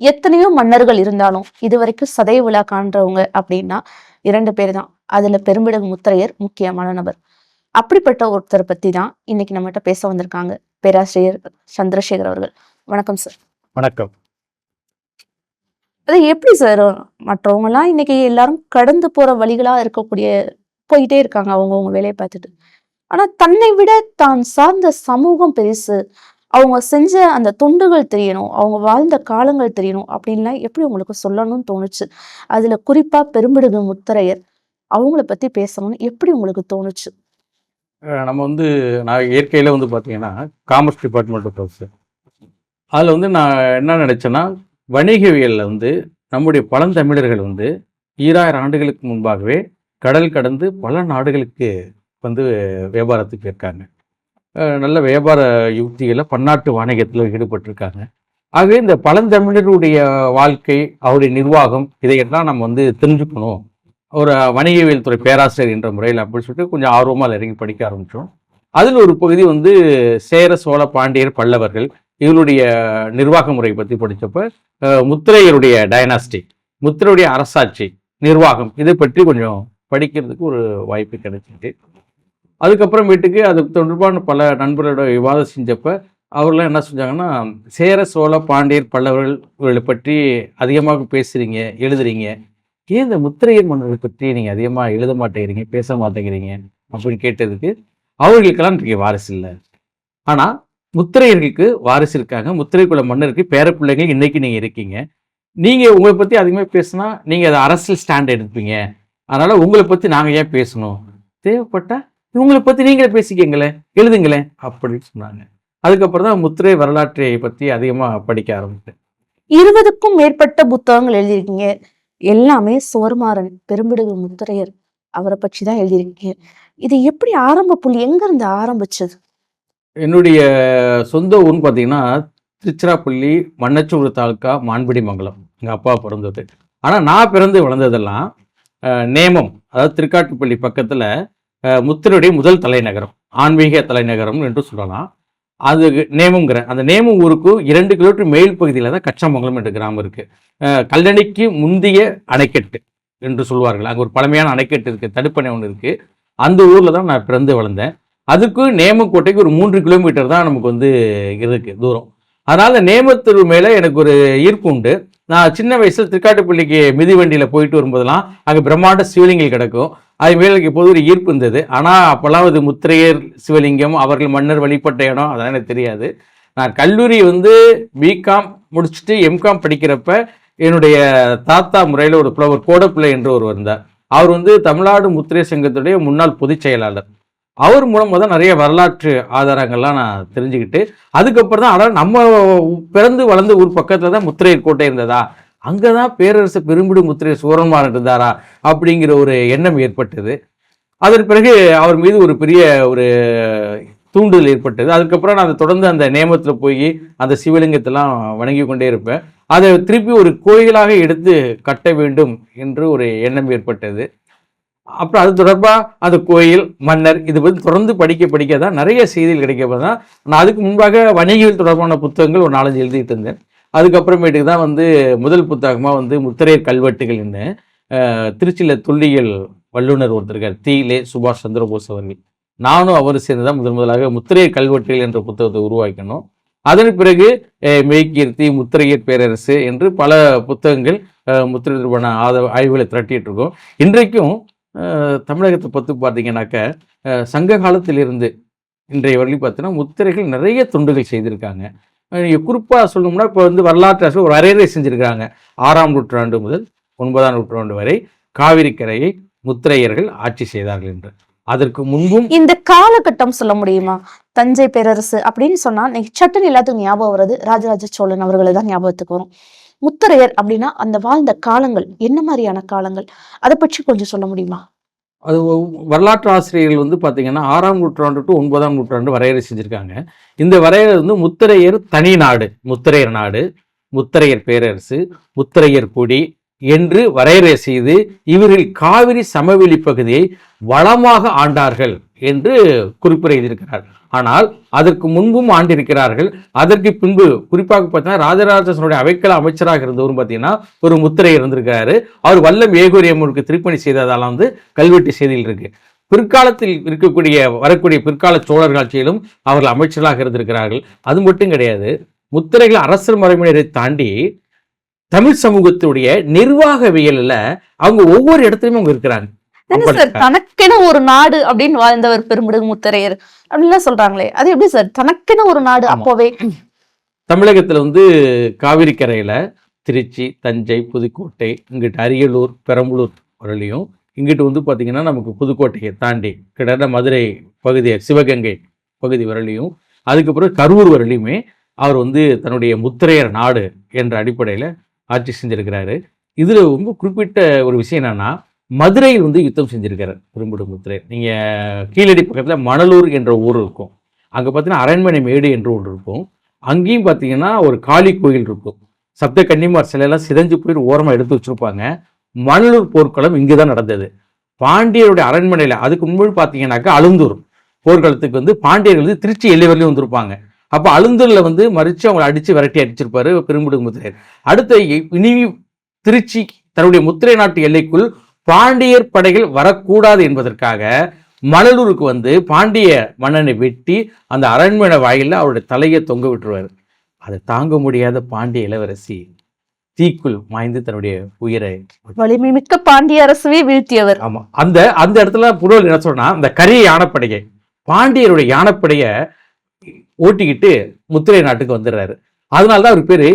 எத்தனையோ மன்னர்கள் இருந்தாலும் இது வரைக்கும் சதய விழா காண்றவங்க அப்படின்னா இரண்டு பேர் தான் அதுல பெரும்பிடகு முத்திரையர் முக்கியமான நபர். அப்படிப்பட்ட ஒருத்தரை பத்தி தான் இன்னைக்கு நம்மகிட்ட பேச வந்திருக்காங்க பேராசிரியர் சந்திரசேகர் அவர்கள். வணக்கம் சார் வணக்கம். அது எப்படி சார் மற்றவங்க எல்லாம் இன்னைக்கு எல்லாரும் கடந்து போற வழிகளா இருக்கக்கூடிய போயிட்டே இருக்காங்க அவங்கவங்க வேலையை பார்த்துட்டு. ஆனா தன்னை விட தான் சார்ந்த சமூகம் பெருசு. அவங்க செஞ்ச அந்த தொண்டுகள் தெரியணும் அவங்க வாழ்ந்த காலங்கள் தெரியணும் அப்படின்லாம் எப்படி உங்களுக்கு சொல்லணும்னு தோணுச்சு? அதுல குறிப்பா பெரும்பிடுகு முத்தரையர் அவங்கள பத்தி பேசணும்னு எப்படி உங்களுக்கு தோணுச்சு? நம்ம வந்து நான் இயற்கையில் வந்து பார்த்தீங்கன்னா காமர்ஸ் டிபார்ட்மெண்ட் ப்ரொஃபஸர் அதில் வந்து நான் என்ன நினச்சேன்னா வணிகவியலில் வந்து நம்முடைய பழந்தமிழர்கள் வந்து ஈராயிரம் ஆண்டுகளுக்கு முன்பாகவே கடல் கடந்து பல நாடுகளுக்கு வந்து வியாபாரத்துக்கு இருக்காங்க நல்ல வியாபார யுக்திகளை பன்னாட்டு வாணிகத்தில் ஈடுபட்டிருக்காங்க. ஆகவே இந்த பழந்தமிழருடைய வாழ்க்கை அவருடைய நிர்வாகம் இதையெல்லாம் நம்ம வந்து தெரிஞ்சுக்கணும். ஒரு வணிகவியல் துறை பேராசிரியர் என்ற முறையில் அப்படின்னு சொல்லிட்டு கொஞ்சம் ஆர்வமாக இறங்கி படிக்க ஆரம்பித்தோம் அதில் ஒரு பகுதி வந்து சேர சோழ பாண்டியர் பல்லவர்கள் இவருடைய நிர்வாக முறை பற்றி படித்தப்ப முத்திரையருடைய டைனாஸ்டி முத்திரையுடைய அரசாட்சி நிர்வாகம் இதை பற்றி கொஞ்சம் படிக்கிறதுக்கு ஒரு வாய்ப்பு கிடைச்சிட்டு அதுக்கப்புறமேட்டுக்கு அது தொடர்பான பல நண்பர்களோட விவாதம் செஞ்சப்ப அவர்கள்லாம் என்ன செஞ்சாங்கன்னா சேர சோழ பாண்டியர் பல்லவர்கள் இவர்களை பற்றி அதிகமாக பேசுகிறீங்க எழுதுறீங்க. ஏன் இந்த முத்திரையர் மன்னர்களை பற்றி நீங்கள் அதிகமாக எழுத மாட்டேங்கிறீங்க பேச மாட்டேங்கிறீங்க அப்படின்னு கேட்டதுக்கு அவர்களுக்கெல்லாம் இன்றைக்கு வாரிசு இல்லை. ஆனால் முத்திரையர்களுக்கு வாரிசு இருக்காங்க. முத்திரை குல மன்னருக்கு பேரப்பிள்ளைங்க இன்னைக்கு நீங்கள் இருக்கீங்க. நீங்கள் உங்களை பற்றி அதிகமாக பேசினா நீங்கள் அதை அரசியல் ஸ்டாண்ட் எடுப்பீங்க. அதனால் உங்களை பற்றி நாங்கள் ஏன் பேசணும்? தேவைப்பட்டால் இவங்களை பற்றி நீங்களே பேசிக்கங்களேன் எழுதுங்களேன். அப்படின்னு சொன்னாங்க. அதுக்கப்புறம் தான் முத்திரை வரலாற்றை பற்றி அதிகமாக படிக்க ஆரம்பித்தேன். இருபதுக்கும் மேற்பட்ட புத்தகங்கள் எழுதியிருக்கீங்க. எல்லாமே சோர்மாறன் பெரும்பிடுகு முத்தரையர் அவரை பற்றி தான் எழுதியிருக்கீங்க. இது எப்படி ஆரம்ப புள்ளி? எங்க இருந்து ஆரம்பிச்சது? என்னுடைய சொந்த ஊர்னு பார்த்தீங்கன்னா திருச்சிராப்பள்ளி மண்ணச்சூர் தாலுக்கா மான்பிடி மங்கலம் எங்கள் அப்பா பிறந்தது. ஆனால் நான் பிறந்து வளர்ந்ததெல்லாம் நேமம் அதாவது திருக்காட்டுப்பள்ளி பக்கத்தில் முத்தனுடைய முதல் தலைநகரம் ஆன்மீக தலைநகரம் என்று சொல்லலாம். அது நேமங்கிற அந்த நேமம் ஊருக்கு இரண்டு கிலோமீட்டர் மேல் பகுதியில் தான் கச்சமங்கலம் என்ற கிராமம் இருக்குது கல்லணைக்கு முந்திய அணைக்கட்டு என்று சொல்வார்கள். அங்கே ஒரு பழமையான அணைக்கட்டு இருக்குது தடுப்பணை ஒன்று இருக்குது அந்த ஊரில் தான் நான் பிறந்து வளர்ந்தேன். அதுக்கு நேமக்கோட்டைக்கு ஒரு மூன்று கிலோமீட்டர் தான் நமக்கு வந்து இருக்குது தூரம். அதனால் நேமத்திற்கு மேலே எனக்கு ஒரு ஈர்ப்பு உண்டு. நான் சின்ன வயசில் திருக்காட்டுப்பள்ளிக்கு மிதிவண்டியில் போயிட்டு வரும்போதெல்லாம் அங்கே பிரம்மாண்ட சிவலிங்கம் கிடக்கும். அது மேலே இப்போது ஒரு ஈர்ப்பு இருந்தது. ஆனால் அப்போல்லாம் அது முத்திரையர் சிவலிங்கம் அவர்கள் மன்னர் வழிபட்ட இடம் அதெல்லாம் எனக்கு தெரியாது. நான் கல்லூரி வந்து பிகாம் முடிச்சுட்டு எம்காம் படிக்கிறப்ப என்னுடைய தாத்தா முறையில் ஒரு புலவர் கோடப்பிள்ளை என்று ஒருவர் இருந்தார். அவர் வந்து தமிழ்நாடு முத்திரை சங்கத்துடைய முன்னாள் பொதுச் செயலாளர். அவர் மூலமாக தான் நிறைய வரலாற்று ஆதாரங்கள்லாம் நான் தெரிஞ்சுக்கிட்டு அதுக்கப்புறம் தான் ஆனால் நம்ம பிறந்து வளர்ந்த ஊர் பக்கத்தில் தான் முத்திரையர் கோட்டை இருந்ததா? அங்கே தான் பேரரசு பெரும்பிடு முத்திரை சூரன்மாரன் இருந்தாரா? அப்படிங்கிற ஒரு எண்ணம் ஏற்பட்டது. அதன் பிறகு அவர் மீது ஒரு பெரிய ஒரு தூண்டுதல் ஏற்பட்டது. அதுக்கப்புறம் நான் அதை தொடர்ந்து அந்த நேமத்தில் போய் அந்த சிவலிங்கத்தெல்லாம் வணங்கி கொண்டே இருப்பேன். அதை திருப்பி ஒரு கோயிலாக எடுத்து கட்ட வேண்டும் என்று ஒரு எண்ணம் ஏற்பட்டது. அப்புறம் அது தொடர்பாக அந்த கோயில் மன்னர் இது வந்து தொடர்ந்து படிக்க படிக்க தான் நிறைய செய்திகள் கிடைக்க தான் நான் அதுக்கு முன்பாக வணிகவியல் தொடர்பான புத்தகங்கள் ஒரு நாலஞ்சு எழுதிட்டு இருந்தேன். அதுக்கப்புறமேட்டுக்கு தான் வந்து முதல் புத்தகமாக வந்து முத்திரையர் கல்வெட்டுகள்னு திருச்சியில் தொல்லியல் வல்லுனர் ஒருத்தருக்கார் தீலே சுபாஷ் சந்திரபோஸ் அவர்கள். நானும் அவர் சேர்ந்து தான் முதன் முதலாக முத்திரையர் கல்வெட்டுகள் என்ற புத்தகத்தை உருவாக்கணும் அதன் பிறகு மெய்கீர்த்தி முத்திரையர் பேரரசு என்று பல புத்தகங்கள் முத்திரை தொடர்பான ஆத ஆய்வுகளை திரட்டிகிட்டு இருக்கோம். இன்றைக்கும் தமிழகத்தை பற்றி பார்த்தீங்கன்னாக்க சங்க காலத்திலிருந்து இன்றைய வரைக்கும் பார்த்தீங்கன்னா முத்திரைகள் நிறைய தொண்டுகள் செய்திருக்காங்க. குறிப்பாக சொல்லணும்னா இப்போ வந்து வரலாற்று அரசு ஒரு வரையறை செஞ்சுருக்காங்க ஆறாம் நூற்றாண்டு முதல் ஒன்பதாம் நூற்றாண்டு வரை காவிரி கரையை முத்திரையர்கள் ஆட்சி செய்தார்கள் என்று. அதற்கு முன்பும் இந்த காலகட்டம் சொல்ல முடியுமா? தஞ்சை பேரரசு அப்படின்னு சொன்னா இன்னைக்கு சட்டன் எல்லாத்துக்கும் ஞாபகம் வருது ராஜராஜ சோழன் அவர்களை தான் ஞாபகத்துக்கு வரும். முத்தரையர் அப்படின்னா அந்த வாழ்ந்த காலங்கள் என்ன மாதிரியான காலங்கள்? அதை பற்றி கொஞ்சம் சொல்ல முடியுமா? அது வரலாற்று ஆசிரியர்கள் வந்து பார்த்தீங்கன்னா ஆறாம் நூற்றாண்டு டு ஒன்பதாம் நூற்றாண்டு வரையறை செஞ்சுருக்காங்க. இந்த வரையறை வந்து முத்திரையர் தனி நாடு முத்திரையர் நாடு முத்திரையர் பேரரசு முத்திரையர் கொடி என்று வரையறை செய்து இவர்கள் காவிரி சமவெளி பகுதியை வளமாக ஆண்டார்கள் என்று குறிப்பிட எழுதியிருக்கிறார்கள். ஆனால் அதற்கு முன்பும் ஆண்டிருக்கிறார்கள். அதற்கு பின்பு குறிப்பாக பார்த்தீங்கன்னா ராஜராஜ அவைக்கல அமைச்சராக இருந்தவரும் பார்த்தீங்கன்னா ஒரு முத்திரை இருந்திருக்கிறாரு அவர் வல்லம் ஏகூரியம்மனுக்கு திருப்பணி செய்ததால வந்து கல்வெட்டு செய்தியில் இருக்கு. பிற்காலத்தில் இருக்கக்கூடிய வரக்கூடிய பிற்கால சோழர் ஆட்சியிலும் அவர்கள் அமைச்சர்களாக இருந்திருக்கிறார்கள். அது மட்டும் கிடையாது முத்திரைகள் அரசர் மரபினரை தாண்டி தமிழ் சமூகத்துடைய நிர்வாகவியலில் அவங்க ஒவ்வொரு இடத்துலையும் அவங்க இருக்கிறாங்க. என்ன சார் தனக்கென ஒரு நாடு அப்படின்னு வாழ்ந்தவர் பெருமிடுகு முத்தரையர் அப்படின்லாம் சொல்றாங்களே அது எப்படி சார் தனக்கென ஒரு நாடு. அப்போவே தமிழகத்துல வந்து காவிரி கரையில திருச்சி தஞ்சை புதுக்கோட்டை இங்கிட்டு அரியலூர் பெரம்பலூர் வரலையும் இங்கிட்டு வந்து பாத்தீங்கன்னா நமக்கு புதுக்கோட்டையை தாண்டி கிட்டத்தட்ட மதுரை பகுதி சிவகங்கை பகுதி வரலையும் அதுக்கப்புறம் கரூர் வரலையுமே அவர் வந்து தன்னுடைய முத்திரையர் நாடு என்ற அடிப்படையில் ஆட்சி செஞ்சிருக்கிறாரு இதுல ரொம்ப குறிப்பிட்ட ஒரு விஷயம் என்னன்னா மதுரையில் வந்து யுத்தம் செஞ்சிருக்கிறார் பெரும்புடு நீங்கள் கீழடி பக்கத்தில் மணலூர் என்ற ஊர் இருக்கும். அங்கே பார்த்தீங்கன்னா அரண்மனை மேடு என்று ஒன்று இருக்கும். அங்கேயும் பார்த்தீங்கன்னா ஒரு காளி கோயில் இருக்கும். சப்த கன்னிமார் சிலையெல்லாம் சிதைஞ்சு போய் ஓரமாக எடுத்து வச்சுருப்பாங்க. மணலூர் போர்க்களம் இங்கே தான் நடந்தது. பாண்டியருடைய அரண்மனையில் அதுக்கு முன்பு பார்த்தீங்கன்னாக்கா அழுந்தூர். போர்க்களத்துக்கு வந்து பாண்டியர்கள் வந்து திருச்சி எல்லை வரலையும் வந்திருப்பாங்க. அப்போ அழுந்தூரில் வந்து மறித்து அவங்களை அடித்து விரட்டி அடிச்சிருப்பாரு பெரும்புடு முத்திரையர் அடுத்த இ- இனி திருச்சி தன்னுடைய முத்திரை நாட்டு எல்லைக்குள் பாண்டியர் படைகள் வரக்கூடாது என்பதற்காக மணலூருக்கு வந்து பாண்டிய மன்னனை வெட்டி அந்த அரண்மனை வாயில அவருடைய தலையை தொங்க விட்டுருவாரு. அதை தாங்க முடியாத பாண்டிய இளவரசி தீக்குள் மாய்ந்து தன்னுடைய உயிரை வலிமை மிக்க பாண்டிய அரசவே வீழ்த்தியவர். ஆமா. அந்த அந்த இடத்துல புரோல் என்ன சொன்னா அந்த கரிய யானைப்படையை பாண்டியருடைய யானைப்படையை ஓட்டிக்கிட்டு முத்திரை நாட்டுக்கு வந்துடுறாரு. அதனால தான் அவர் பேரு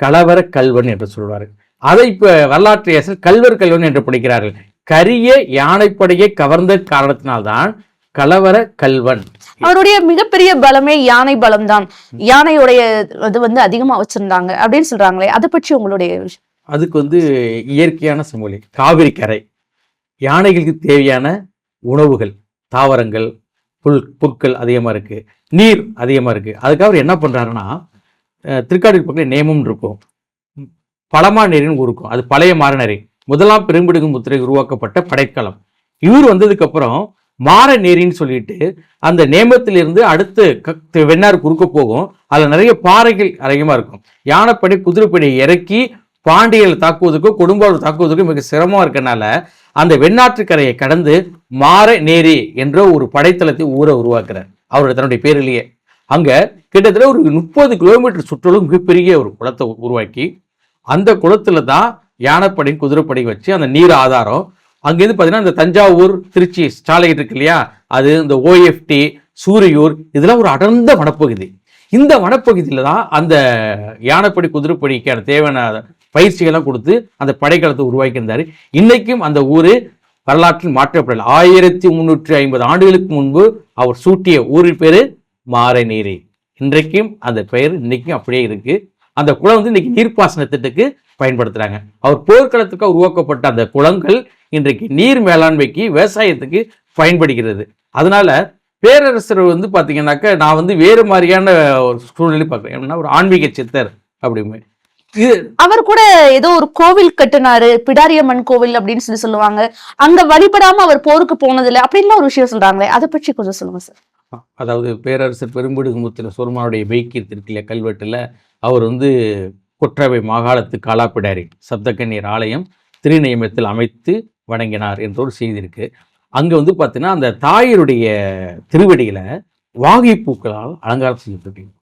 கலவர கல்வன் என்று சொல்வாரு அதை இப்ப வரலாற்று ஆசிரியர் கல்வர் கல்வன் என்று படிக்கிறார்கள். கரிய யானைப்படையை கவர்ந்த காரணத்தினால்தான் கலவர கல்வன். அவருடைய மிகப்பெரிய பலமே யானை பலம் தான் யானையுடைய இது வந்து அதிகமா வச்சிருந்தாங்க அப்படின்னு சொல்றாங்களே அதை பற்றி உங்களுடைய. அதுக்கு வந்து இயற்கையான சூழ்நிலை காவிரி கரை. யானைகளுக்கு தேவையான உணவுகள் தாவரங்கள் புல் புற்கள் அதிகமாக இருக்கு. நீர் அதிகமாக இருக்கு. அதுக்காக அவர் என்ன பண்றாருன்னா அஹ், திருக்காடு பக்கத்தில் நேமம் இருக்கும். பழமாநேரின் ஊருக்கும் அது பழைய மாரநேரி முதலாம் பெரும்பிடுகு முத்திரை உருவாக்கப்பட்ட படைக்கலம். இவர் வந்ததுக்கு அப்புறம் மாற நேரின்னு சொல்லிட்டு அந்த நேமத்திலிருந்து அடுத்து க- வெண்ணார் குறுக்க போகும். அதில் நிறைய பாறைகள் அதிகமாக இருக்கும். யானைப்படை குதிரைப்படையை இறக்கி பாண்டியர்கள் தாக்குவதற்கும் கொடும்பாளூர் தாக்குவதற்கும் மிக சிரமமாக இருக்கனால அந்த வெண்ணாற்று கரையை கடந்து மாற நேரி என்ற ஒரு படைத்தளத்தை ஊரை உருவாக்குறார். அவருடைய தன்னுடைய பேரிலேயே. அங்கே கிட்டத்தட்ட ஒரு முப்பது கிலோமீட்டர் சுற்றலும் மிகப்பெரிய ஒரு குளத்தை உருவாக்கி அந்த குளத்துல தான் யானைப்படையும் குதிரைப்படை வச்சு அந்த நீர் ஆதாரம். அங்கேருந்து பார்த்தீங்கன்னா இந்த தஞ்சாவூர் திருச்சி ஸ்டாலைட் இருக்கு இல்லையா? அது இந்த ஓஎஃப்டி சூரியூர் இதெல்லாம் ஒரு அடர்ந்த வனப்பகுதி. இந்த வனப்பகுதியில் தான் அந்த யானைப்படி குதிரைப்படிக்கான தேவையான பயிற்சிகள்லாம் கொடுத்து அந்த படைக்களத்தை உருவாக்கியிருந்தார். இன்றைக்கும் அந்த ஊர் வரலாற்றில் மாற்றப்படலை. ஆயிரத்தி முன்னூற்றி ஐம்பது ஆண்டுகளுக்கு முன்பு அவர் சூட்டிய ஊரின் பேர் மாரநீரி. இன்றைக்கும் அந்த பெயர் இன்றைக்கும் அப்படியே இருக்குது அந்த குளம் வந்து இன்னைக்கு நீர்ப்பாசன திட்டத்துக்கு பயன்படுத்துறாங்க. அவர் போர்க்களத்துக்காக உருவாக்கப்பட்ட அந்த குளங்கள் இன்றைக்கு நீர் மேலாண்மைக்கு விவசாயத்துக்கு பயன்படுகிறது. அதனால பேரரசர் வந்து பாத்தீங்கன்னாக்க நான் வந்து வேறு மாதிரியான ஒரு சூழ்நிலை பார்க்குறேன். எப்படின்னா ஒரு ஆன்மீக சித்தர் அப்படின்னு. அவர் கூட ஏதோ ஒரு கோவில் கட்டினாரு பிடாரியம்மன் கோவில் அப்படின்னு சொல்லி சொல்லுவாங்க. அங்க வழிபடாம அவர் போருக்கு போனதில்லை. அப்படின்லாம் ஒரு விஷயம் சொல்றாங்களே அதை பற்றி கொஞ்சம் சொல்லுங்க சார். அதாவது பேரரசர் பெரும்பிடுகுமுத்திர சோர்மானுடைய பைக்கீர்த்தி இருக்குல்ல கல்வெட்டுல? அவர் வந்து கொற்றவை மாகாணத்து காலாப்பிடாரி சப்தக்கண்ணீர் ஆலயம் திருநியமத்தில் அமைத்து வணங்கினார் என்ற ஒரு செய்தி இருக்கு. அங்கே வந்து பார்த்தீங்கன்னா அந்த தாயருடைய திருவடியில் வாகை பூக்களால் அலங்காரம் செய்யப்பட்டிருக்கு.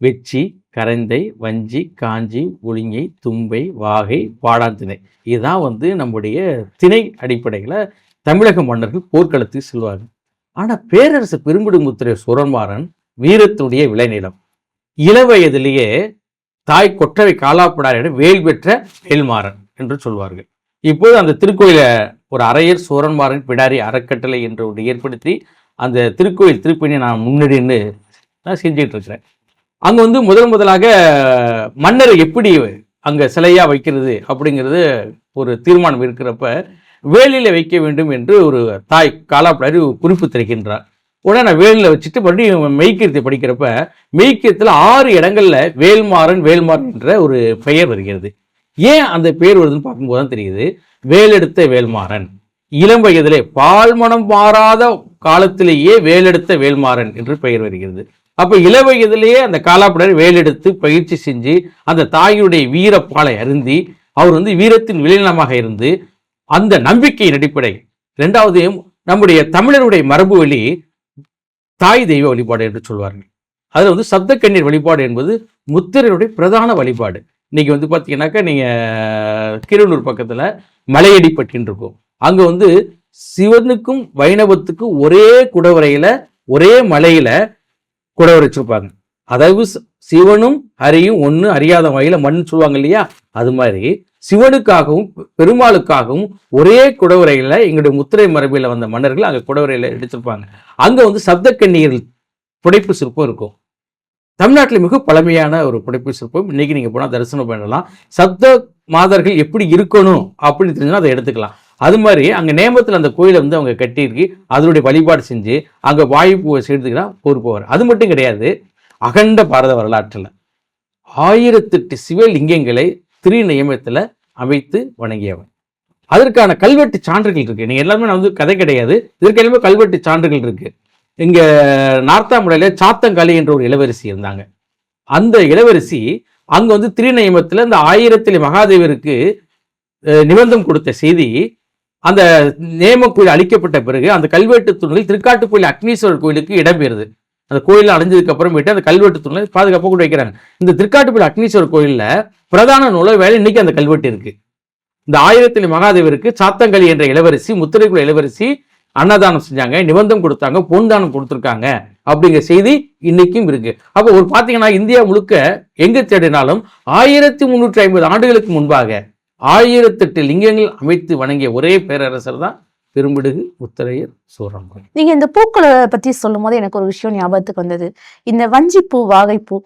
வெச்சி கரந்தை வஞ்சி காஞ்சி ஒளிங்கை தும்பை வாகை பாடாந்திணை. இதுதான் வந்து நம்முடைய திணை அடிப்படையில் தமிழக மன்னர்கள் போர்க்களத்துக்கு செல்வார்கள். ஆனால் பேரரசு பெரும்பிடுமுத்திரை சுரன்மாறன் வீரத்துடைய விளைநிலம். இளவயதிலேயே தாய் கொற்றவை காலாப்படாரிடம் வேல் பெற்ற வேல்மாறன் என்று சொல்வார்கள். இப்போது அந்த திருக்கோயில ஒரு அரையர் சோரன்மாறன் பிடாரி அறக்கட்டளை என்று ஒன்று ஏற்படுத்தி அந்த திருக்கோயில் திருப்பணியை நான் முன்னடின்னு நான் செஞ்சுட்டு இருக்கிறேன். அங்க வந்து முதல் முதலாக மன்னரை எப்படி அங்க சிலையா வைக்கிறது அப்படிங்கிறது ஒரு தீர்மானம் இருக்கிறப்ப வேலியில வைக்க வேண்டும் என்று ஒரு தாய் காலாப்படாரி குறிப்பு தெரிகின்றார். உடனே நான் வேலில் வச்சுட்டு மறுபடியும் மெய்க்கீர்த்தி படிக்கிறப்ப மெய்க்கீர்த்தில் ஆறு இடங்களில் வேல்மாறன் வேல்மாறன் என்ற ஒரு பெயர் வருகிறது. ஏன் அந்த பெயர் வருதுன்னு பார்க்கும்போது தான் தெரியுது. வேலெடுத்த வேல்மாறன். இளம் வயதிலே பால் மனம் மாறாத காலத்திலேயே வேலெடுத்த வேல்மாறன் என்று பெயர் வருகிறது. அப்போ இள வயதிலேயே அந்த காலாப்படர் வேலெடுத்து பயிற்சி செஞ்சு அந்த தாயுடைய வீரப்பாலை அருந்தி அவர் வந்து வீரத்தின் விளைநிலமாக இருந்து அந்த நம்பிக்கையின் அடிப்படை. ரெண்டாவது நம்முடைய தமிழருடைய மரபு வழி தாய் தெய்வ வழிபாடு என்று சொல்வார்கள். அதில் வந்து சப்த கண்ணீர் வழிபாடு என்பது முத்திரையுடைய பிரதான வழிபாடு. இன்னைக்கு வந்து பார்த்தீங்கன்னாக்கா நீங்கள் கீரனூர் பக்கத்தில் மலையடிப்பட்டின்னு இருக்கும். அங்கே வந்து சிவனுக்கும் வைணவத்துக்கும் ஒரே குடவரையில் ஒரே மலையில் குடவரை வச்சுருப்பாங்க. அதாவது சிவனும் ஹரியும் ஒன்று அறியாத வகையில் மண் சொல்லுவாங்க இல்லையா? அது மாதிரி. சிவனுக்காகவும் பெருமாளுக்காகவும் ஒரே குடவரையில் எங்களுடைய முத்திரை மரபில் வந்த மன்னர்கள் அங்கே குடவரையில் எடுத்திருப்பாங்க. அங்கே வந்து சப்த கண்ணீரில் புடைப்பு சிற்பம் இருக்கும். தமிழ்நாட்டில் மிக பழமையான ஒரு புடைப்பு சிற்பம். இன்னைக்கு நீங்கள் போனால் தரிசனம் பண்ணலாம். சப்த மாதர்கள் எப்படி இருக்கணும் அப்படின்னு தெரிஞ்சுன்னா அதை எடுத்துக்கலாம். அது மாதிரி அங்கே நேமத்தில் அந்த கோயிலை வந்து அவங்க கட்டியிருக்கு. அதனுடைய வழிபாடு செஞ்சு அங்கே வாயு பூவை போர் போவார். அது மட்டும் கிடையாது. அகண்ட பாரத வரலாற்றில் ஆயிரத்தெட்டு சிவலிங்கங்களை திரு நியமத்தில் அமைத்து வணங்கியவன். அதற்கான கல்வெட்டு சான்றுகள் இருக்கு. நீங்க எல்லாமே நான் வந்து கதை கிடையாது. இதற்கு எல்லாமே கல்வெட்டு சான்றுகள் இருக்கு. இங்க நார்த்தாமுடையில சாத்தங்காளி என்ற ஒரு இளவரசி இருந்தாங்க. அந்த இளவரசி அங்க வந்து திருநயமத்துல இந்த ஆயிரத்திலே மகாதேவருக்கு நிபந்தம் கொடுத்த செய்தி அந்த நேம அழிக்கப்பட்ட பிறகு அந்த கல்வெட்டு தூண்கள் திருக்காட்டுக்குழி அக்னீஸ்வரர் கோயிலுக்கு இடம்பெறுது அந்த கோயில் அடைஞ்சதுக்கு அப்புறமேட்டு அந்த கல்வெட்டு தூண்களை பாதுகாப்பாக கூட வைக்கிறாங்க. இந்த திருக்காட்டுப்பள்ளி அக்னீஸ்வரர் கோயிலில் பிரதான நூலை வேலை இன்னைக்கு அந்த கல்வெட்டு இருக்கு. இந்த ஆயிரத்தில் மகாதேவருக்கு சாத்தங்களி என்ற இளவரசி முத்திரைக்குள்ள இளவரசி அன்னதானம் செஞ்சாங்க நிபந்தம் கொடுத்தாங்க பொன் தானம் கொடுத்துருக்காங்க அப்படிங்கிற செய்தி இன்னைக்கும் இருக்கு. அப்போ ஒரு பார்த்தீங்கன்னா இந்தியா முழுக்க எங்க தேடினாலும் ஆயிரத்தி முன்னூற்றி ஐம்பது ஆண்டுகளுக்கு முன்பாக ஆயிரத்தெட்டு லிங்கங்கள் அமைத்து வணங்கிய ஒரே பேரரசர் தான் பெரும்பிடுகு முத்தரையர் சூரம்பன் நீங்க இந்த பூக்களை பத்தி சொல்லும் போது எனக்கு ஒரு விஷயம் ஞாபகத்துக்கு வந்தது. இந்த வஞ்சிப்பூ வாகைப்பூ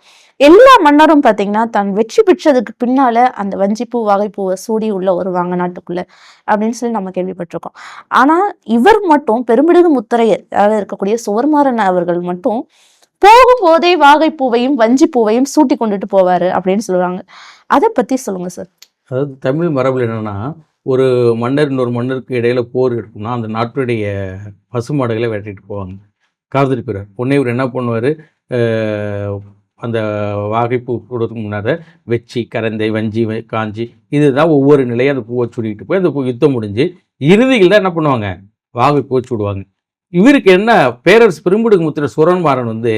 எல்லா மன்னரும் பாத்தீங்கன்னா தான் வெற்றி பெற்றதுக்கு பின்னால அந்த வஞ்சிப்பூ வாகைப்பூவை சூடி உள்ள வருவாங்க நாட்டுக்குள்ள அப்படின்னு சொல்லி நம்ம கேள்விப்பட்டிருக்கோம். ஆனா இவர் மட்டும் பெரும்பிடுகு முத்தரையர் அதாவது இருக்கக்கூடிய சுவர்மாறன் அவர்கள் மட்டும் போகும்போதே வாகைப்பூவையும் வஞ்சிப்பூவையும் சூட்டி கொண்டுட்டு போவாரு அப்படின்னு சொல்லுவாங்க. அதை பத்தி சொல்லுங்க சார். அதாவது தமிழ் மரபில் என்னன்னா ஒரு மன்னர் இன்னொரு மன்னருக்கு இடையில் போர் எடுக்கும்னா அந்த நாட்டுடைய பசுமாடுகளை வெட்டிட்டு போவாங்க. காதலி பிறர் பொன்னையூர் என்ன பண்ணுவார்? அந்த வாகைப்பூ போடுறதுக்கு முன்னாடி வெச்சி கரந்தை வஞ்சி காஞ்சி இதுதான் ஒவ்வொரு நிலையும் அந்த பூவை சுடிக்கிட்டு போய் அந்த பூ யுத்தம் முடிஞ்சு இறுதியில் தான் என்ன பண்ணுவாங்க? வாகை பூவை சுடுவாங்க. இவருக்கு என்ன பேரரசு பெரும்புடுக்கு முத்திர சுரன்மாறன் வந்து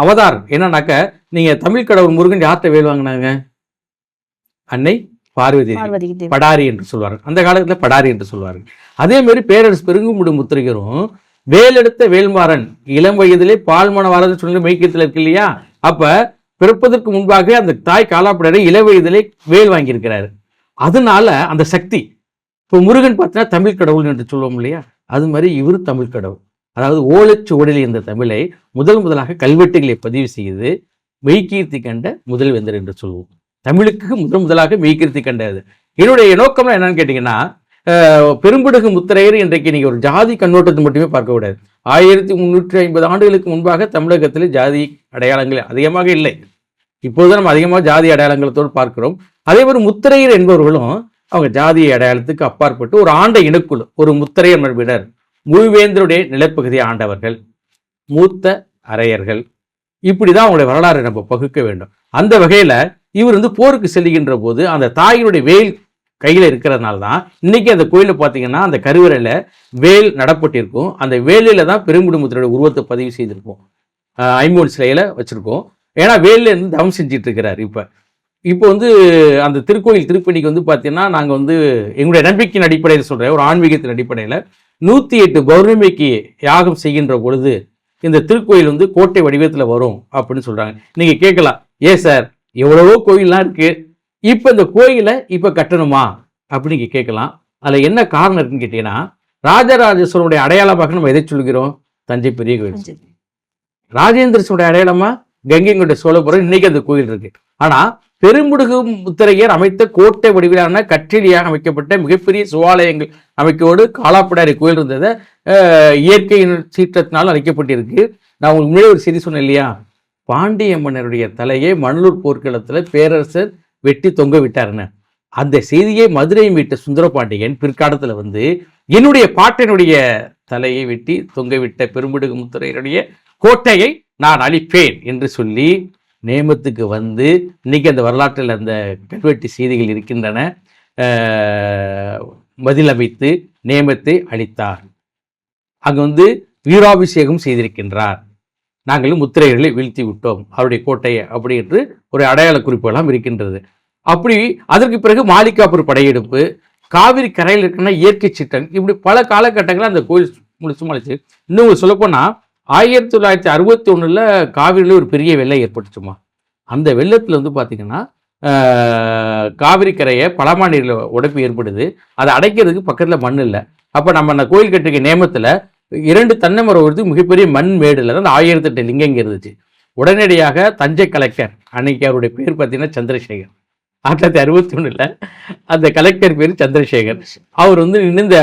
அவதார் என்னன்னாக்க நீங்கள் தமிழ் கடவுள் முருகன் யார்கிட்ட வேல் வாங்கினாங்க? அன்னை பார்வதி படாரி என்று சொல்வார்கள். அந்த காலத்தில் படாரி என்று சொல்வார்கள். அதே மாதிரி பேரரசு பெருங்குமுடு முத்திரையரும் வேலெடுத்த வேல்மாறன் இளம் வயதிலே பால்மன வாரது சொல்லி மெய்க்கத்தில் இருக்கு இல்லையா? அப்ப பிறப்பதற்கு முன்பாக அந்த தாய் காலாப்படரை இள வயதிலே வேல் வாங்கியிருக்கிறாரு. அதனால அந்த சக்தி இப்போ முருகன் பார்த்தீங்கன்னா தமிழ் கடவுள் என்று சொல்லுவோம் இல்லையா? அது மாதிரி இவர் தமிழ் கடவுள். அதாவது ஓலைச்சுவடில் இருந்த தமிழை முதல் முதலாக கல்வெட்டுகளை பதிவு செய்து மெய்கீர்த்தி கண்ட முதல்வேந்தர் என்று சொல்லுவோம் தமிழுக்கு முதன் முதலாக மெய்கிருத்தி கண்டது. என்னுடைய நோக்கம்லாம் என்னன்னு கேட்டிங்கன்னா அஹ், பெரும்பிடுகு முத்திரையர் இன்றைக்கு நீங்கள் ஒரு ஜாதி கண்ணோட்டத்தை மட்டுமே பார்க்க கூடாது ஆயிரத்தி முந்நூற்றி ஐம்பது ஆண்டுகளுக்கு முன்பாக தமிழகத்தில் ஜாதி அடையாளங்கள் அதிகமாக இல்லை. இப்போது நம்ம அதிகமாக ஜாதி அடையாளங்களத்தோடு பார்க்கிறோம். அதே மாதிரி முத்திரையர் என்பவர்களும் அவங்க ஜாதி அடையாளத்துக்கு அப்பாற்பட்டு ஒரு ஆண்ட இனக்குழு ஒரு முத்திரையர் மரபினர் முழுவேந்தருடைய நிலப்பகுதியை ஆண்டவர்கள் மூத்த அரையர்கள். இப்படி தான் அவங்களுடைய வரலாறை நம்ம பகுக்க வேண்டும். அந்த வகையில் இவர் வந்து போருக்கு செல்லுகின்ற போது அந்த தாயினுடைய வேல் கையில் இருக்கிறதுனால தான் இன்னைக்கு அந்த கோயிலில் பார்த்தீங்கன்னா அந்த கருவறையில் வேல் நடப்பட்டிருக்கும். அந்த வேலையில் தான் பெருங்குடும்பத்தினுடைய உருவத்தை பதிவு செய்திருப்போம். ஆஹ் ஐம்பொன் வச்சுருக்கோம். ஏன்னா வேலில் இருந்து தவம் செஞ்சிட்டு இருக்கிறார் இப்போ. இப்போ வந்து அந்த திருக்கோயில் திருப்பணிக்கு வந்து பார்த்தீங்கன்னா நாங்கள் வந்து எங்களுடைய நம்பிக்கையின் அடிப்படையில் சொல்கிறேன் ஒரு ஆன்மீகத்தின் அடிப்படையில் நூற்றி எட்டு பௌர்ணமிக்கு யாகம் செய்கின்ற பொழுது இந்த திருக்கோயில் வந்து கோட்டை வடிவத்தில் வரும் அப்படின்னு சொல்கிறாங்க நீங்கள் கேட்கலாம். ஏ சார்? எவ்வளவோ கோயில்லாம் இருக்கு. இப்போ இந்த கோயிலை இப்போ கட்டணுமா? அப்படின்னு கேட்கலாம். அதில் என்ன காரணம் இருக்குன்னு கேட்டீங்கன்னா ராஜராஜ சோழனுடைய அடையாளமாக நம்ம எதை சொல்கிறோம் தஞ்சை பெரிய கோயில். ராஜேந்திர அடையாளமா? கங்கை கொண்ட சோழபுரம் இன்னைக்கு அந்த கோயில் இருக்கு. ஆனா பெரும்புடுகு முத்திரையர் அமைத்த கோட்டை வடிவிலான கட்டிலியாக அமைக்கப்பட்ட மிகப்பெரிய சிவாலயங்கள் அமைக்கோடு காலாப்படாரி கோயில் இருந்ததை இயற்கையின் சீற்றத்தினால் அழைக்கப்பட்டிருக்கு. நான் உங்களுக்கு முன்னாடி ஒரு செய்தி சொன்னேன் இல்லையா? பாண்டிய மன்னருடைய தலையை மணலூர் போர்க்களத்தில் பேரரசர் வெட்டி தொங்க விட்டாருன்னு அந்த செய்தியை மதுரை மீட்ட சுந்தரபாண்டியன் பிற்காலத்தில் வந்து என்னுடைய பாட்டனுடைய தலையை வெட்டி தொங்கவிட்ட பெரும்பிடுகு முத்துரையருடைய கோட்டையை நான் அழிப்பேன் என்று சொல்லி நேமத்துக்கு வந்து இன்னைக்கு அந்த வரலாற்றில் அந்த கல்வெட்டு செய்திகள் இருக்கின்றன பதிலமைத்து நேமத்தை அளித்தார். அங்கு வந்து வீராபிஷேகம் செய்திருக்கின்றார். நாங்களும் முத்திரைகளை வீழ்த்தி விட்டோம். அவருடைய கோட்டையை அப்படி என்று ஒரு அடையாள குறிப்புகளாம் இருக்கின்றது. அப்படி அதற்கு பிறகு மாலிகாப்பூர் படையெடுப்பு காவிரி கரையில் இருக்கிற இயற்கை சீட்டன் இப்படி பல காலகட்டங்களில் அந்த கோயில் முழிச்சு முளைச்சு இன்னும் சொல்லப்போனால் ஆயிரத்தி தொள்ளாயிரத்தி அறுபத்தி ஒன்றில் காவிரியில் ஒரு பெரிய வெள்ளம் ஏற்பட்டுச்சுமா. அந்த வெள்ளத்தில் வந்து பார்த்திங்கன்னா காவிரி கரையை பழமாநில உடைப்பு ஏற்படுது. அதை அடைக்கிறதுக்கு பக்கத்தில் மண் இல்லை. அப்போ நம்ம அந்த கோயில் கட்டிருக்க நேமத்தில் இரண்டு தென்னை மிகப்பெரிய மண் மேடில் தான் அந்த ஆயிரத்தெட்டு லிங்கம் இங்கே இருந்துச்சு. உடனடியாக தஞ்சை கலெக்டர் அன்னைக்கு அவருடைய பேர் பார்த்தீங்கன்னா சந்திரசேகர். ஆயிரத்தி தொள்ளாயிரத்தி அறுபத்தி ஒன்றில் அந்த கலெக்டர் பேர் சந்திரசேகர். அவர் வந்து நின்று இந்த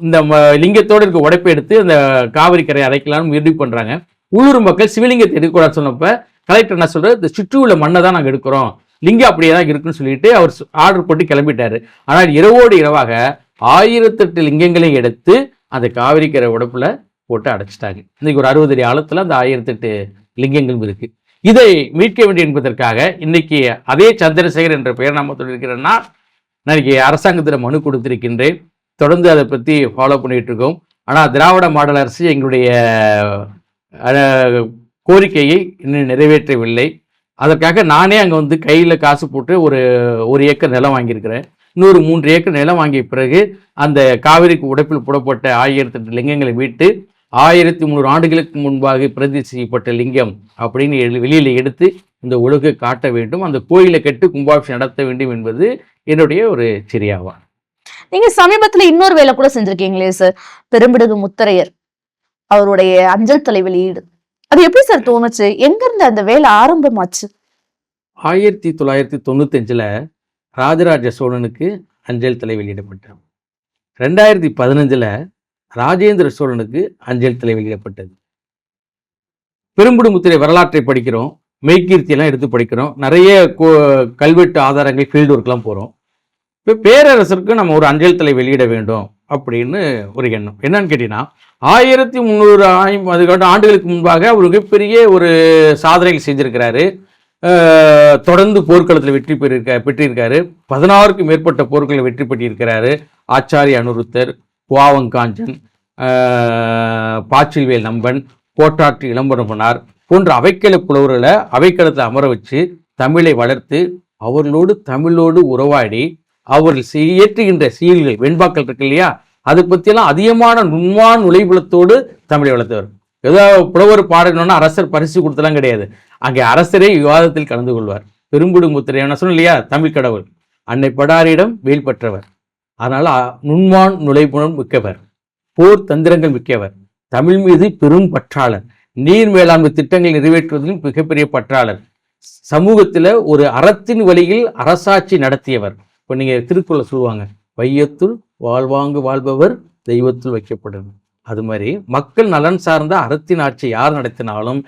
இந்த ம- லிங்கத்தோடு இருக்க உடைப்பை எடுத்து அந்த காவிரி கரை அரைக்கலாம்னு முயற்சி பண்ணுறாங்க உள்ளூர் மக்கள் சிவலிங்கத்தை எடுக்கக்கூடாது சொன்னப்போ கலெக்டர் என்ன சொல்கிறார் இந்த சுற்றி உள்ள மண்ணை தான் நாங்கள் எடுக்கிறோம். லிங்கம் அப்படியே தான் இருக்குன்னு சொல்லிட்டு அவர் ஆர்டர் போட்டு கிளம்பிட்டார். ஆனால் இரவோடு இரவாக ஆயிரத்தெட்டு லிங்கங்களை எடுத்து அந்த காவிரிக்கரை உடப்பில் போட்டு அடைச்சிட்டாங்க. இன்னைக்கு ஒரு அறுபது அடி ஆழத்தில் அந்த ஆயிரத்தெட்டு லிங்கங்களும் இருக்குது இதை மீட்க வேண்டும் என்பதற்காக இன்னைக்கு அதே சந்திரசேகர் என்ற பெயர் நாம சொல்லியிருக்கிறேன்னா நான் இன்னைக்கு அரசாங்கத்தில் மனு கொடுத்துருக்கின்றேன். தொடர்ந்து அதை பற்றி ஃபாலோ பண்ணிட்டு இருக்கோம். ஆனால் திராவிட மாடல் அரசு எங்களுடைய கோரிக்கையை இன்னும் நிறைவேற்றவில்லை. அதற்காக நானே அங்கே வந்து கையில் காசு போட்டு ஒரு ஒரு ஏக்கர் நிலம் வாங்கியிருக்கிறேன். இன்னொரு மூன்று ஏக்கர் நிலம் வாங்கிய பிறகு அந்த காவிரிக்கு உடைப்பில் போடப்பட்ட ஆயிரத்தி எட்டு லிங்கங்களை மீட்டு ஆயிரத்தி முந்நூறு ஆண்டுகளுக்கு முன்பாக பிரதி செய்யப்பட்ட லிங்கம் அப்படின்னு வெளியில எடுத்து இந்த ஒழுங்கை காட்ட வேண்டும். அந்த கோயிலை கட்டி கும்பாபிஷேகம் நடத்த வேண்டும் என்பது என்னுடைய ஒரு சிறியாவா நீங்க சமீபத்துல இன்னொரு வேலை கூட செஞ்சிருக்கீங்களே சார். பெரும்பிடுகு முத்தரையர் அவருடைய அஞ்சல் தலை வெளியீடு. அது எப்படி சார் தோணுச்சு? எங்க இருந்து அந்த வேலை ஆரம்பமாச்சு? ஆயிரத்தி தொள்ளாயிரத்தி தொண்ணூத்தஞ்சில் ராஜராஜ சோழனுக்கு அஞ்சல் தலை வெளியிடப்பட்டது. ரெண்டாயிரத்தி பதினஞ்சில் ராஜேந்திர சோழனுக்கு அஞ்சல் தலை வெளியிடப்பட்டது. பெரும்புடுமுத்திரை வரலாற்றை படிக்கிறோம் மெய்கீர்த்தியெல்லாம் எடுத்து படிக்கிறோம் நிறைய கோ- கல்வெட்டு ஆதாரங்கள் ஃபீல்டு ஒர்க்லாம் போகிறோம் இப்போ பேரரசருக்கு நம்ம ஒரு அஞ்சல் தலை வெளியிட வேண்டும் அப்படின்னு ஒரு எண்ணம். என்னன்னு கேட்டிங்கன்னா ஆயிரத்தி முந்நூறு ஐம்பது ஆண்டுகளுக்கு முன்பாக அவர் மிகப்பெரிய ஒரு சாதனைகள் செஞ்சுருக்கிறாரு. தொடர்ந்து போர்க்களத்தில் வெற்றி பெற்றிருக்க பெற்றிருக்காரு. பதினாறுக்கும் மேற்பட்ட போர்க்களில் வெற்றி பெற்றிருக்கிறாரு. ஆச்சாரிய அனுருத்தர் குவாவங்காஞ்சன் பாச்சில்வேல் நம்பன் கோட்டாற்று இளம்பரம்பனார் போன்ற அவைக்கல புலவர்களை அவைக்களத்தில் அமர வச்சு தமிழை வளர்த்து அவர்களோடு தமிழோடு உறவாடி அவர்கள் செய்- இயற்றுகின்ற சீல்கள் வெண்பாக்கள் இருக்கு இல்லையா? அதை பற்றியெல்லாம் அதிகமான நுண்மான நுழைவுலத்தோடு தமிழை வளர்த்தவர். ஏதோ புலவர் பாடணும்னா அரசர் பரிசு கொடுத்தலாம் கிடையாது. அங்கே அரசரே விவாதத்தில் கலந்து கொள்வார். பெரும்புடு முத்திரை என்ன இல்லையா? தமிழ் கடவுள். அன்னை படாரியிடம் வெயில் பெற்றவர். அதனால் நுண்மான் நுழைப்புணர் மிக்கவர். போர் தந்திரங்கள் மிக்கவர். தமிழ் மீது பெரும் பற்றாளர். நீர் மேலாண்மை திட்டங்களை நிறைவேற்றுவதிலும் மிகப்பெரிய பற்றாளர். சமூகத்தில் ஒரு அறத்தின் வழியில் அரசாட்சி நடத்தியவர். இப்போ நீங்கள் திருக்குறளை சொல்லுவாங்க. வையத்துள் வாழ்வாங்கு வாழ்பவர் தெய்வத்துள் வைக்கப்படுவர் அது மாதிரி மக்கள் நலன் சார்ந்த அறத்தின் ஆட்சி யார் நடத்தினாலும்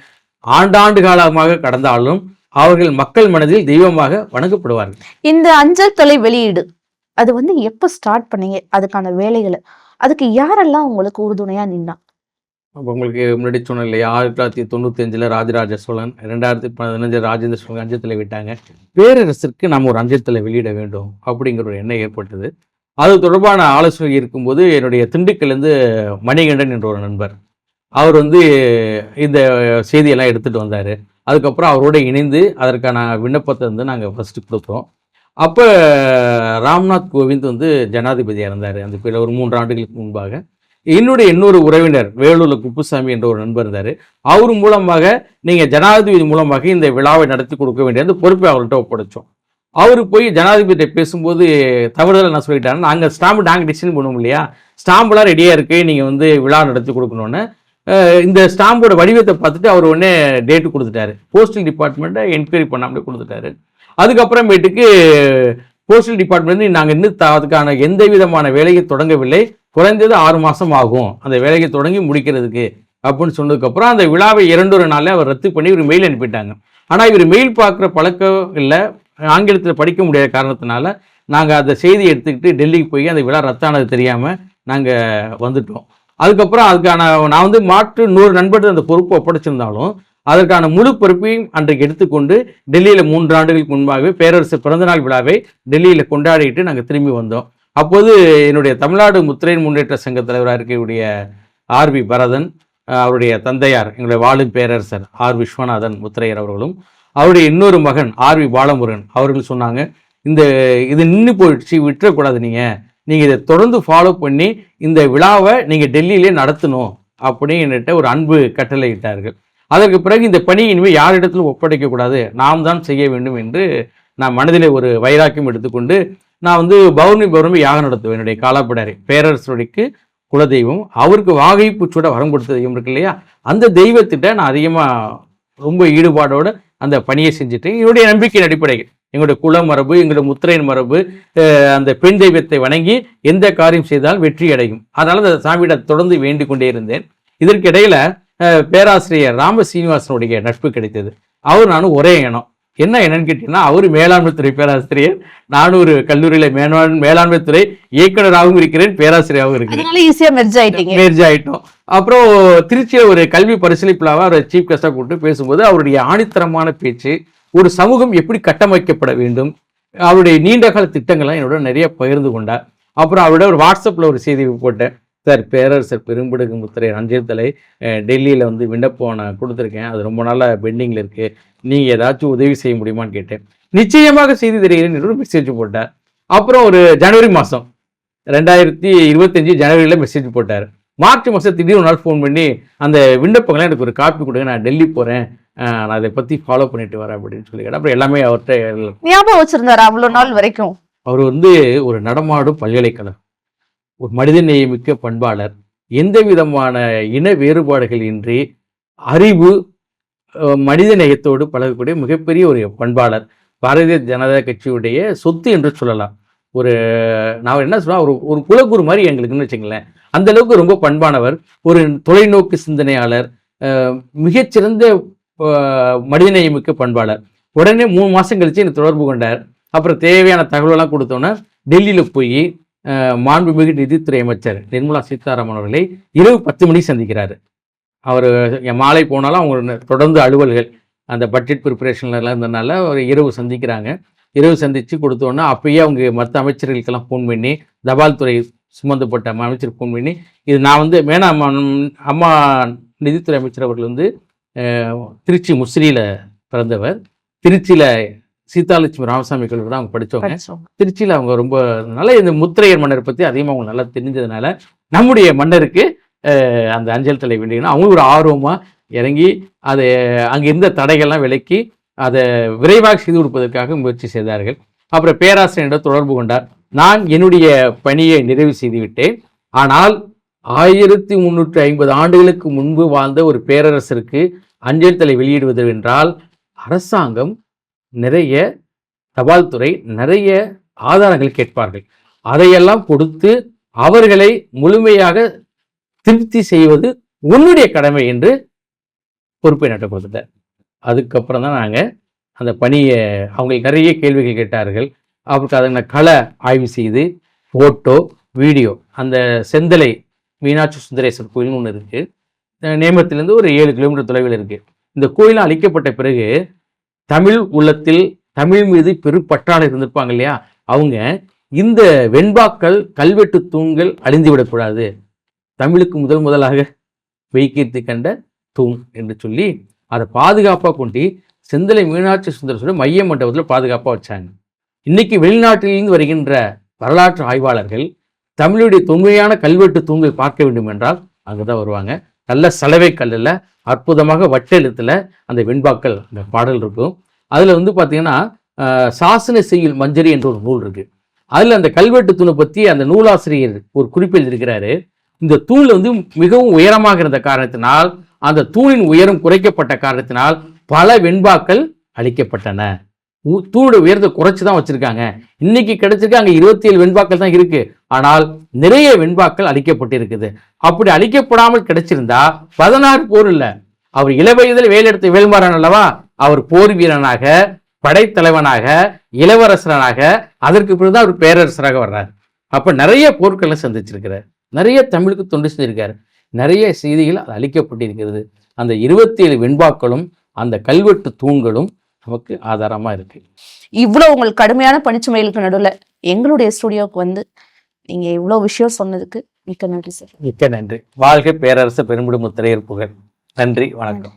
ஆண்டாண்டு காலமாக கடந்தாலும் அவர்கள் மக்கள் மனதில் தெய்வமாக வணங்கப்படுவார்கள். இந்த அஞ்சல் தலை வெளியீடு அது வந்து எப்ப ஸ்டார்ட் பண்ணீங்க? அதுக்கான வேலைகளை. அதுக்கு யாரெல்லாம் உங்களுக்கு உறுதுணையா நின்னா? அப்போ உங்களுக்கு முன்னாடி சொன்னேன் இல்லையா ஆயிரத்தி தொள்ளாயிரத்தி தொண்ணூத்தி அஞ்சுல ராஜராஜ சோழன் ரெண்டாயிரத்தி பதினஞ்சு ராஜேந்திர சோழன் அஞ்சத்தில் விட்டாங்க. பேரரசிற்கு நாம் ஒரு அஞ்சத்தில் வெளியிட வேண்டும் அப்படிங்கிற ஒரு எண்ணம் ஏற்பட்டது. அது தொடர்பான ஆலோசனை இருக்கும்போது என்னுடைய திண்டுக்கல்லேருந்து மணிகண்டன் என்ற ஒரு நண்பர். அவர் வந்து இந்த செய்தியெல்லாம் எடுத்துகிட்டு வந்தார். அதுக்கப்புறம் அவரோட இணைந்து அதற்கான விண்ணப்பத்தை வந்து நாங்கள் ஃபஸ்ட்டு கொடுத்தோம். அப்போ ராம்நாத் கோவிந்த் வந்து ஜனாதிபதியாக இருந்தார். அந்த பேரில் ஒரு மூன்று ஆண்டுகளுக்கு முன்பாக. என்னுடைய இன்னொரு உறவினர் வேலூரில் குப்புசாமி என்ற ஒரு நண்பர் இருந்தார். அவர் மூலமாக நீங்கள் ஜனாதிபதி மூலமாக இந்த விழாவை நடத்தி கொடுக்க வேண்டிய அந்த பொறுப்பை அவர்கிட்ட ஒப்படைச்சோம். அவர் போய் ஜனாதிபதியிட்ட பேசும்போது தவறுதல் என்ன சொல்லிட்டாருன்னா நாங்கள் ஸ்டாம்பு நாங்கள் டிசைன் பண்ணுவோம் இல்லையா? ஸ்டாம்பெலாம் ரெடியாக இருக்குது நீங்கள் வந்து விழா நடத்தி கொடுக்கணுன்னு இந்த ஸ்டாம்போட வடிவத்தை பார்த்துட்டு அவர் உடனே டேட்டு கொடுத்துட்டாரு. போஸ்டல் டிபார்ட்மெண்ட்டை என்கொயரி பண்ணாமலே கொடுத்துட்டாரு. அதுக்கப்புறமேட்டுக்கு போஸ்டல் டிபார்ட்மெண்ட் நாங்கள் இன்னும் அதுக்கான எந்த விதமான வேலையை தொடங்கவில்லை. குறைந்தது ஆறு மாதம் ஆகும். அந்த வேலையை தொடங்கி முடிக்கிறதுக்கு. அப்படின்னு சொன்னதுக்கப்புறம் அந்த விழாவை இரண்டொரு நாளில் அவர் ரத்து பண்ணி இவர் மெயில் அனுப்பிட்டாங்க. ஆனால் இவர் மெயில் பார்க்குற பழக்கம் இல்லை. ஆங்கிலத்தில் படிக்க முடியாத காரணத்தினால நாங்கள் அந்த செய்தியை எடுத்துக்கிட்டு டெல்லிக்கு போய் அந்த விழா ரத்தானது தெரியாமல் நாங்கள் வந்துட்டோம். அதுக்கப்புறம் அதுக்கான நான் வந்து மாற்று நூறு நண்பர்கள் அந்த பொறுப்பு ஒப்படைச்சிருந்தாலும் அதற்கான முழு பொறுப்பையும் அன்றைக்கு எடுத்துக்கொண்டு டெல்லியில் மூன்று ஆண்டுகளுக்கு முன்பாகவே பேரரசர் பிறந்தநாள் விழாவை டெல்லியில் கொண்டாடிட்டு நாங்கள் திரும்பி வந்தோம். அப்போது என்னுடைய தமிழ்நாடு முத்திரையின் முன்னேற்ற சங்க தலைவராக இருக்கக்கூடிய ஆர்வி பரதன் அவருடைய தந்தையார் எங்களுடைய வாழும் பேரரசர் ஆர் விஸ்வநாதன் முத்திரையர் அவர்களும் அவருடைய இன்னொரு மகன் ஆர்வி பாலமுருகன் அவர்கள் சொன்னாங்க இந்த இது நின்று போயிடுச்சு விட்டுறக்கூடாது நீங்கள் நீங்கள் இதை தொடர்ந்து ஃபாலோ பண்ணி இந்த விழாவை நீங்கள் டெல்லியிலே நடத்தணும் அப்படின்னுட்டு ஒரு அன்பு கட்டளையிட்டார்கள். அதற்கு பிறகு இந்த பணி இனிமேல் யாரிடத்திலும் ஒப்படைக்கக்கூடாது. நாம் தான் செய்ய வேண்டும் என்று நான் மனதிலே ஒரு வைராக்கியம் எடுத்துக்கொண்டு நான் வந்து பௌர்ணமி பௌர்ணமி யாகம் நடத்துவேன். என்னுடைய காலாப்படாரி பேரரசருடைக்கு குலதெய்வம். அவருக்கு வாகை பூச்சோட வரம் கொடுத்த தெய்வம் இருக்கு இல்லையா? அந்த தெய்வத்திட்ட நான் அதிகமாக ரொம்ப ஈடுபாடோடு அந்த பணியை செஞ்சுட்டு என்னுடைய நம்பிக்கையின் அடிப்படையில் எங்களுடைய குல மரபு எங்களுடைய முத்திரையின் மரபு அந்த பெண் தெய்வத்தை வணங்கி எந்த காரியம் செய்தால் வெற்றி அடையும். அதனால அந்த சாமியிடம் தொடர்ந்து வேண்டிக் கொண்டே இருந்தேன். இதற்கிடையில பேராசிரியர் ராம சீனிவாசனுடைய நட்பு கிடைத்தது. அவர் நானும் ஒரே இனம். என்ன என்னன்னு கேட்டீங்கன்னா அவர் மேலாண்மை துறை பேராசிரியர் நானும் ஒரு கல்லூரியில மேலாண் மேலாண்மை துறை இயக்குனராகவும் இருக்கிறேன் பேராசிரியராகவும் இருக்கிறேன். அதனால ஈஸியா மெர்ஜ் ஆயிட்டோம். அப்புறம் திருச்சியை ஒரு கல்வி பரிசீலிப்பிலாவா அவர் சீஃப் கெஸ்டாக கூப்பிட்டு பேசும்போது அவருடைய ஆணித்தரமான பேச்சு ஒரு சமூகம் எப்படி கட்டமைக்கப்பட வேண்டும் அவருடைய நீண்டகால திட்டங்கள்லாம் என்னோட நிறைய பகிர்ந்து கொண்டார். அப்புறம் அவரோட ஒரு வாட்ஸ்அப்பில் ஒரு செய்தி போட்டேன். சார் பேரரசர் பெரும்படுகு முத்திரை அஞ்சல் தலை வந்து விண்ணப்பம் நான் கொடுத்துருக்கேன். அது ரொம்ப நாளாக பெண்டிங்கில் இருக்குது நீங்கள் ஏதாச்சும் உதவி செய்ய முடியுமான்னு கேட்டேன். நிச்சயமாக செய்தி தெரிகிறேன் என்று ஒரு மெசேஜ் போட்டார். அப்புறம் ஒரு ஜனவரி மாதம் ரெண்டாயிரத்தி இருபத்தஞ்சு ஜனவரியில் மெசேஜ் போட்டார். மார்ச் மாதம் திடீர்னு ஒரு நாள் ஃபோன் பண்ணி அந்த விண்ணப்பங்களை எனக்கு ஒரு காப்பி கொடுங்க நான் டெல்லி போகிறேன் நான் அதை பற்றி ஃபாலோ பண்ணிட்டு வரேன் அப்படின்னு சொல்லி அப்புறம் எல்லாமே அவர்கிட்ட ஞாபகம் வச்சிருந்தாரு அவ்வளவு நாள் வரைக்கும்? அவர் வந்து ஒரு நடமாடும் பல்கலைக்கழகம் ஒரு மனித நேயமிக்க பண்பாளர் எந்த விதமான இன வேறுபாடுகள் இன்றி அறிவு மனித நேயத்தோடு பழகக்கூடிய மிகப்பெரிய ஒரு பண்பாளர் பாரதிய ஜனதா கட்சியுடைய சொத்து என்று சொல்லலாம். ஒரு நான் என்ன சொல்றேன் ஒரு ஒரு குலகுரு மாதிரி எங்களுக்குன்னு வச்சுங்களேன் அந்த அளவுக்கு ரொம்ப பண்பானவர் ஒரு தொலைநோக்கு சிந்தனையாளர் மிகச்சிறந்த மனிதநேயமிக்க பண்பாளர். உடனே மூணு மாதம் கழித்து என்னை தொடர்பு கொண்டார். அப்புறம் தேவையான தகவலெல்லாம் கொடுத்தோன்னே டெல்லியில் போய் மாண்புமிகு நிதித்துறை அமைச்சர் நிர்மலா சீதாராமன் அவர்களை இரவு பத்து மணிக்கு சந்திக்கிறாரு. அவர் என் மாலை போனாலும் அவங்க தொடர்ந்து அலுவல்கள் அந்த பட்ஜெட் ப்ரிப்பரேஷன்லாம் இருந்தனால ஒரு இரவு சந்திக்கிறாங்க. இரவு சந்தித்து கொடுத்தோன்னே அப்பயே அவங்க மற்ற அமைச்சர்களுக்கெல்லாம் ஃபோன் பண்ணி தபால் துறை சுமந்தப்பட்ட அமைச்சர் ஃபோன் பண்ணி இது நான் வந்து மேனா அம்மா அம்மா நிதித்துறை அமைச்சர் அவர்கள் வந்து திருச்சி முசிறியில் பிறந்தவர். திருச்சியில் சீதாலட்சுமி ராமசாமி கல்லூரி தான் அவங்க படித்தவங்க. திருச்சியில் அவங்க ரொம்ப நல்ல இந்த முத்திரையர் மன்னர் பற்றி அதிகமாக அவங்க நல்லா தெரிஞ்சதுனால நம்முடைய மன்னருக்கு அந்த அஞ்சல் தலை வேண்டிங்கன்னா அவங்களும் ஒரு ஆர்வமாக இறங்கி அதை அங்கே இருந்த தடைகள்லாம் விலக்கி அதை விரைவாக செய்து கொடுப்பதற்காக முயற்சி செய்தார்கள். அப்புறம் பேராசிரியரிடம் தொடர்பு கொண்டார். நான் என்னுடைய பணியை நிறைவு செய்துவிட்டேன். ஆனால் ஆயிரத்தி முன்னூற்றி ஐம்பது ஆண்டுகளுக்கு முன்பு வாழ்ந்த ஒரு பேரரசருக்கு அஞ்சல் தலை வெளியிடுவது என்றால் அரசாங்கம் நிறைய தபால் துறை நிறைய ஆதாரங்கள் கேட்பார்கள். அதையெல்லாம் கொடுத்து அவர்களை முழுமையாக திருப்தி செய்வது உன்னுடைய கடமை என்று பொறுப்பை நட்ட அதுக்கப்புறம் தான் நாங்கள் அந்த பணியை அவங்களுக்கு நிறைய கேள்விகள் கேட்டார்கள். அவருக்கு அதை நான் ஆய்வு செய்து ஃபோட்டோ வீடியோ அந்த செந்தலை மீனாட்சி சுந்தரேஸ்வர் கோயில்னு ஒன்று இருக்குது நேமத்திலேருந்து ஒரு ஏழு கிலோமீட்டர் தொலைவில் இருக்குது இந்த கோயில் அழிக்கப்பட்ட பிறகு தமிழ் உள்ளத்தில் தமிழ் மீது பெருப்பற்றாளர் இருந்திருப்பாங்க இல்லையா? அவங்க இந்த வெண்பாக்கள் கல்வெட்டு தூண்கள் அழிந்து விடக்கூடாது. தமிழுக்கு முதல் முதலாக வைக்கியத்தை கண்ட தூண் என்று சொல்லி அதை பாதுகாப்பாக கொண்டு செந்தலை மீனாட்சி சுந்தரேஸ்வரர் மைய மண்டபத்தில் பாதுகாப்பாக வச்சாங்க. இன்னைக்கு வெளிநாட்டிலிருந்து வருகின்ற வரலாற்று ஆய்வாளர்கள் தமிழுடைய தொன்மையான கல்வெட்டு தூண்கள் பார்க்க வேண்டும் என்றால் அங்கே தான் வருவாங்க. நல்ல சலவை கல்லில் அற்புதமாக வட்டெழுத்தில் அந்த வெண்பாக்கள் அந்த பாடல் இருக்கும். அதில் வந்து பார்த்தீங்கன்னா சாசன செய்யுள் மஞ்சரி என்ற ஒரு நூல் இருக்கு. அதில் அந்த கல்வெட்டு தூணை பற்றி அந்த நூலாசிரியர் ஒரு குறிப்பில் இருக்கிறாரு. இந்த தூணில் வந்து மிகவும் உயரமாக இருந்த காரணத்தினால் அந்த தூணின் உயரம் குறைக்கப்பட்ட காரணத்தினால் பல வெண்பாக்கள் அழிக்கப்பட்டன. தூணோட உயரத்தை குறைச்சு தான் வச்சிருக்காங்க. இன்னைக்கு கிடைச்சிருக்க அங்கே இருபத்தி ஏழு வெண்பாக்கள் தான் இருக்கு. ஆனால் நிறைய வெண்பாக்கள் அழிக்கப்பட்டிருக்குது. அப்படி அழிக்கப்படாமல் கிடைச்சிருந்தா பதினாறு போர் இல்லை. அவர் இளவயதில் வேலெடுத்த வேல்மாறன் அல்லவா? அவர் போர் வீரனாக படைத்தலைவனாக இளவரசனாக அதற்கு பிறகுதான் அவர் பேரரசராக வர்றார். அப்ப நிறைய போர்க்களை சந்திச்சிருக்கிறார். நிறைய தமிழுக்கு தொண்டு செய்திருக்காரு நிறைய செய்திகள் அது அளிக்கப்பட்டிருக்கிறது. அந்த இருபத்தி ஏழு வெண்பாக்களும் அந்த கல்வெட்டு தூண்களும் நமக்கு ஆதாரமா இருக்கு. இவ்வளவு உங்களுக்கு கடுமையான பணிச்சுமைகளுக்கு நடுவுல எங்களுடைய ஸ்டுடியோவுக்கு வந்து நீங்க இவ்வளவு விஷயம் சொன்னதுக்கு மிக்க நன்றி சார். மிக்க நன்றி. வாழ்க பேரரசு பெரும்பிடுமுத்திரையர் புகழ். நன்றி வணக்கம்.